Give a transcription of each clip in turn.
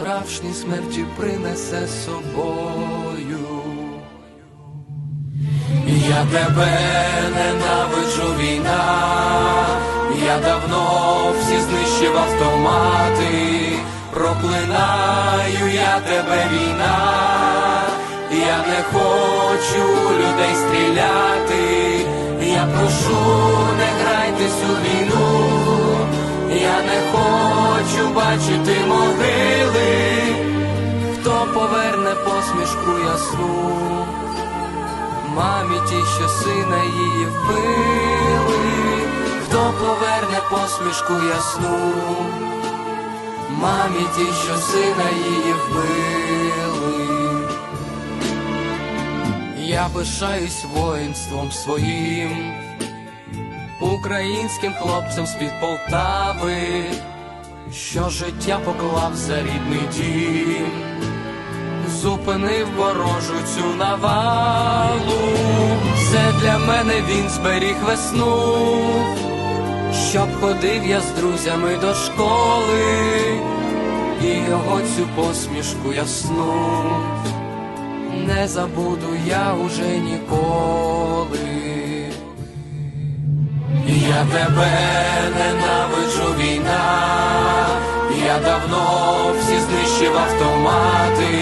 справжні смерті принесе собою. Я тебе ненавиджу війна, я давно всі знищив автомати, проклинаю я тебе війна, я не хочу людей стріляти, я прошу, не грайтесь у війну, я не хочу бачити могили, хто поверне посмішку ясну, мамі ті, що сина її вбили, хто поверне посмішку ясну, мамі ті, що сина її вбили. Я пишаюсь воїнством своїм, українським хлопцем з-під Полтави, що життя поклав за рідний дім, зупинив ворожу цю навалу, це для мене він зберіг весну, щоб ходив я з друзями до школи, і його цю посмішку ясну. Не забуду я уже ніколи. Я тебе ненавиджу війна, я давно всі знищив автомати,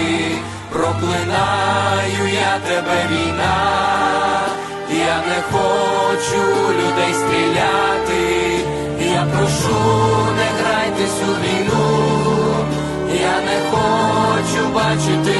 проклинаю я тебе війна, я не хочу людей стріляти, я прошу, не грайтесь у війну, я не хочу бачити